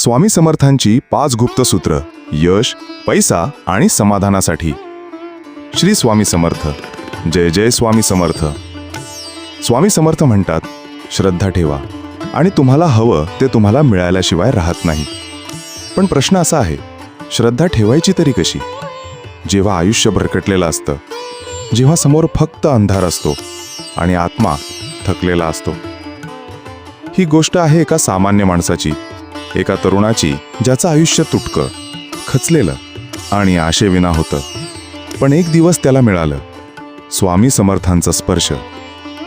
स्वामी समर्थांची पाच गुप्त सूत्र यश पैसा आणि समाधानासाठी. श्री स्वामी समर्थ. जय जय स्वामी समर्थ. स्वामी समर्थ म्हणतात श्रद्धा ठेवा आणि तुम्हाला हवं ते तुम्हाला मिळाल्याशिवाय राहत नाही. पण प्रश्न असा आहे श्रद्धा ठेवायची तरी कशी? जेव्हा आयुष्य भरकटलेलं असतं जेव्हा समोर फक्त अंधार असतो आणि आत्मा थकलेला असतो. ही गोष्ट आहे एका सामान्य माणसाची. एका तरुणाची ज्याचं आयुष्य तुटकं खचलेलं आणि आशेविना होतं. पण एक दिवस त्याला मिळालं. स्वामी समर्थांचा स्पर्श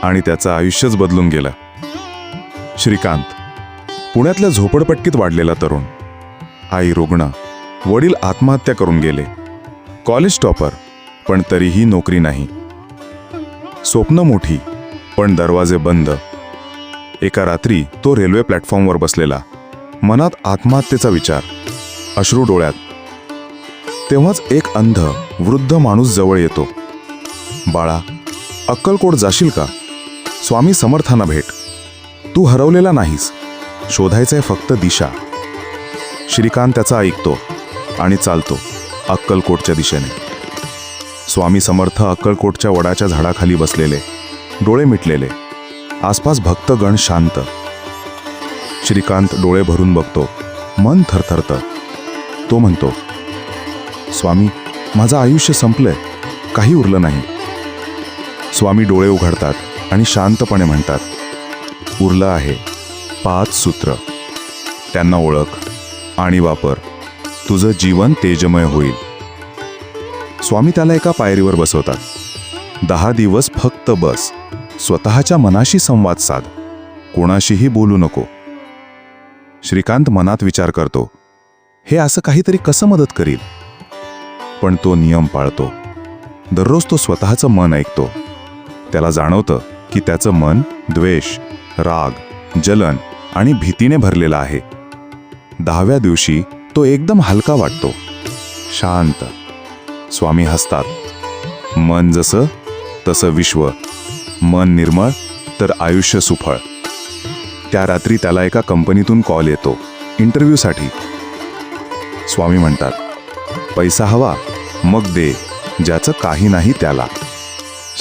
आणि त्याचं आयुष्यच बदलून गेलं. श्रीकांत पुण्यातल्या झोपडपट्टीत वाढलेला तरुण. आई रुग्ण वडील आत्महत्या करून गेले. कॉलेज टॉपर पण तरीही नोकरी नाही. स्वप्न मोठी पण दरवाजे बंद. एका रात्री तो रेल्वे प्लॅटफॉर्मवर बसलेला. मनात आत्महत्येचा विचार. अश्रू डोळ्यात. तेव्हाच एक अंध वृद्ध माणूस जवळ येतो. बाळा अक्कलकोट जाशील का? स्वामी समर्थांना भेट. तू हरवलेला नाहीस. शोधायचंय फक्त दिशा. श्रीकांत त्याचा ऐकतो आणि चालतो अक्कलकोटच्या दिशेने. स्वामी समर्थ अक्कलकोटच्या वडाच्या झाडाखाली बसलेले. डोळे मिटलेले. आसपास भक्तगण शांत. श्रीकांत डोळे भरून बघतो. मन थरथरतं. तो म्हणतो स्वामी माझं आयुष्य संपलंय. काही उरलं नाही. स्वामी डोळे उघडतात आणि शांतपणे म्हणतात उरलं आहे पाच सूत्र. त्यांना ओळख आणि वापर. तुझं जीवन तेजमय होईल. स्वामी त्याला एका पायरीवर बसवतात दहा दिवस फक्त बस. स्वतःच्या मनाशी संवाद साध. कोणाशीही बोलू नको. श्रीकांत मनात विचार करतो हे असं काहीतरी कसं मदत करील? पण तो नियम पाळतो. दररोज तो स्वतःचं मन ऐकतो. त्याला जाणवतं की त्याचं मन द्वेष राग जलन आणि भीतीने भरलेलं आहे. दहाव्या दिवशी तो एकदम हलका वाटतो. शांत. स्वामी हसतात. मन जसं तसं विश्व. मन निर्मळ तर आयुष्य सुफळ. त्या रात्री त्याला एका कंपनीतून कॉल येतो. इंटरव्ह्यूसाठी. स्वामी म्हणतात पैसा हवा मग दे ज्याचं काही नाही त्याला.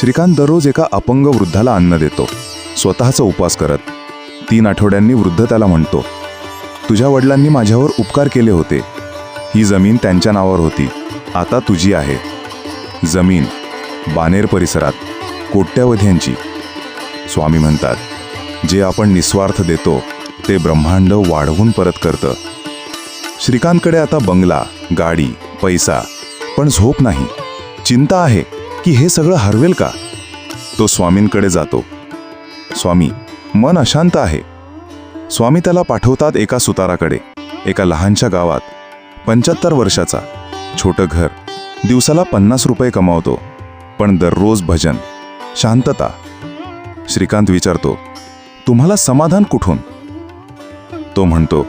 श्रीकांत दररोज एका अपंग वृद्धाला अन्न देतो. स्वतःचा उपवास करत तीन आठवड्यांनी वृद्ध त्याला म्हणतो तुझ्या वडिलांनी माझ्यावर उपकार केले होते. ही जमीन त्यांच्या नावावर होती. आता तुझी आहे. जमीन बानेर परिसरात कोट्यावध्यांची स्वामी म्हणतात जे आपण निस्वार्थ देतो ते ब्रह्मांड वाढवून परत करतं. श्रीकांतकडे आता बंगला गाडी पैसा पण झोप नाही. चिंता आहे की हे सगळं हरवेल का? तो स्वामींकडे जातो. स्वामी मन अशांत आहे. स्वामी त्याला पाठवतात एका सुताराकडे एका लहानशा गावात पंच्याहत्तर वर्षाचा. छोटं घर दिवसाला पन्नास रुपये कमावतो पण दररोज भजन शांतता. श्रीकांत विचारतो तुम्हाला समाधान कुठून? तो म्हणतो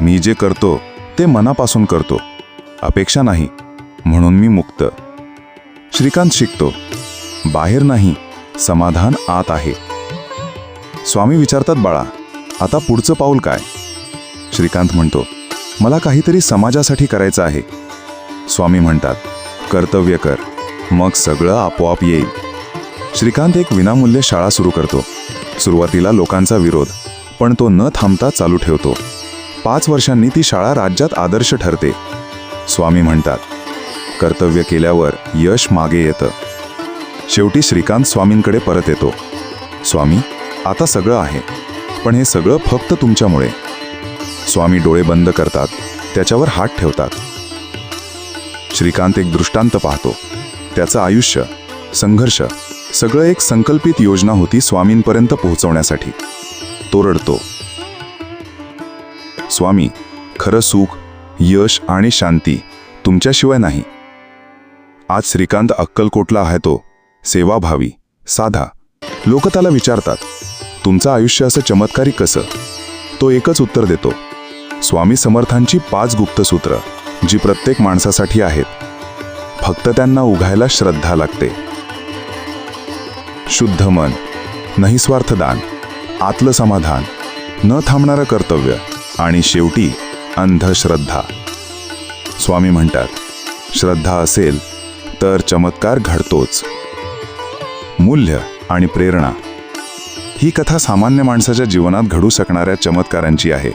मी जे करतो ते मनापासून करतो. अपेक्षा नाही म्हणून मी मुक्त. श्रीकांत शिकतो बाहेर नाही समाधान आत आहे. स्वामी विचारतात बाळा आता पुढचं पाऊल काय? श्रीकांत म्हणतो मला काहीतरी समाजासाठी करायचं आहे. स्वामी म्हणतात कर्तव्य कर मग सगळं आपोआप येईल. श्रीकांत एक विनामूल्य शाळा सुरू करतो. सुरुवातीला लोकांचा विरोध पण तो न थांबता चालू ठेवतो. पाच वर्षांनी ती शाळा राज्यात आदर्श ठरते. स्वामी म्हणतात कर्तव्य केल्यावर यश मागे येतं. शेवटी श्रीकांत स्वामींकडे परत येतो. स्वामी आता सगळं आहे पण हे सगळं फक्त तुमच्यामुळे. स्वामी डोळे बंद करतात त्याच्यावर हात ठेवतात. श्रीकांत एक दृष्टांत पाहतो. त्याचं आयुष्य संघर्ष सगळं एक संकल्पित योजना होती स्वामींपर्यंत पोहोचवण्यासाठी. तो रडतो. स्वामी खरं सुख यश आणि शांती तुमच्याशिवाय नाही. आज श्रीकांत अक्कलकोटला आहे तो. सेवाभावी साधा. लोक त्याला विचारतात तुमचं आयुष्य असं चमत्कारी कसं? तो एकच उत्तर देतो स्वामी समर्थांची पाच गुप्त सूत्र जी प्रत्येक माणसासाठी आहेत. फक्त त्यांना उघायला श्रद्धा लागते. शुद्ध मन निस्वार्थ दान आतलं समाधान न थांबणारं कर्तव्य आणि शेवटी अंधश्रद्धा. स्वामी म्हणतात श्रद्धा असेल तर चमत्कार घडतोच. मूल्य आणि प्रेरणा ही कथा सामान्य माणसाच्या जीवनात घडू शकणाऱ्या चमत्कारांची आहे.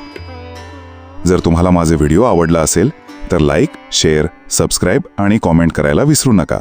जर तुम्हाला माझे व्हिडिओ आवडला असेल तर लाईक शेअर सबस्क्राईब आणि कॉमेंट करायला विसरू नका.